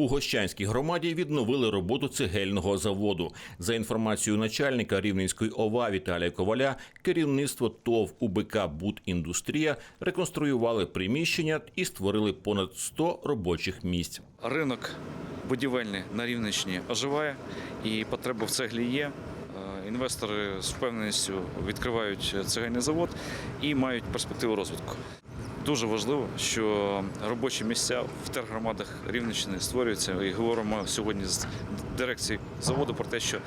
У Гощанській громаді відновили роботу цегельного заводу. За інформацією начальника Рівненської ОВА Віталія Коваля, керівництво ТОВ УБК «Будіндустрія» реконструювали приміщення і створили понад 100 робочих місць. Ринок будівельний на Рівненщині оживає і потреба в цеглі є. Е, Інвестори з впевненістю відкривають цегельний завод і мають перспективу розвитку. Дуже важливо, що робочі місця в тергромадах Рівненщини створюються. І говоримо сьогодні з дирекцією заводу про те, що е,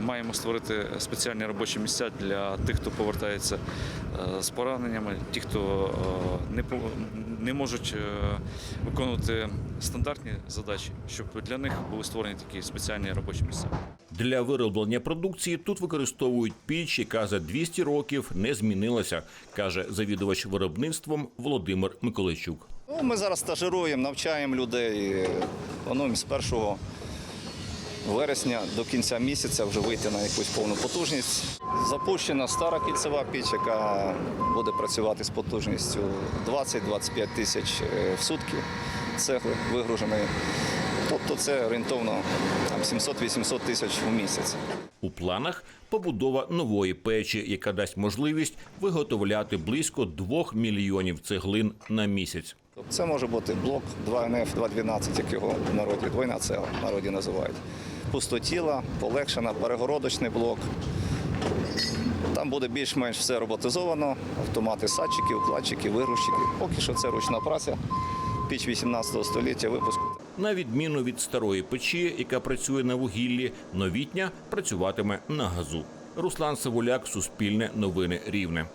маємо створити спеціальні робочі місця для тих, хто повертається е, з пораненнями, ті, хто е, не не можуть виконувати стандартні задачі, щоб для них були створені такі спеціальні робочі місця. Для вироблення продукції тут використовують піч, яка за 200 років не змінилася, каже завідувач виробництвом Володимир Миколайчук. Ну, ми зараз стажируємо, навчаємо людей. Плануємо з 1 вересня до кінця місяця вже вийти на якусь повну потужність. Запущена стара кільцева піч, яка буде працювати з потужністю 20-25 тисяч е, в сутки цегли вигруженої. Тобто це орієнтовно 700-800 тисяч в місяць. У планах побудова нової печі, яка дасть можливість виготовляти близько 2 мільйонів цеглин на місяць. Тобто Це може бути блок 2НФ, 212, як його в народі, двойна цегла в народі називають. Пустотіла, полегшена, перегородочний блок. Там буде більш-менш все роботизовано, автомати садчики, укладчики, вигрузчики. Поки що це ручна праця, піч 18 століття випуску. На відміну від старої печі, яка працює на вугіллі, новітня працюватиме на газу. Руслан Савуляк, Суспільне новини Рівне.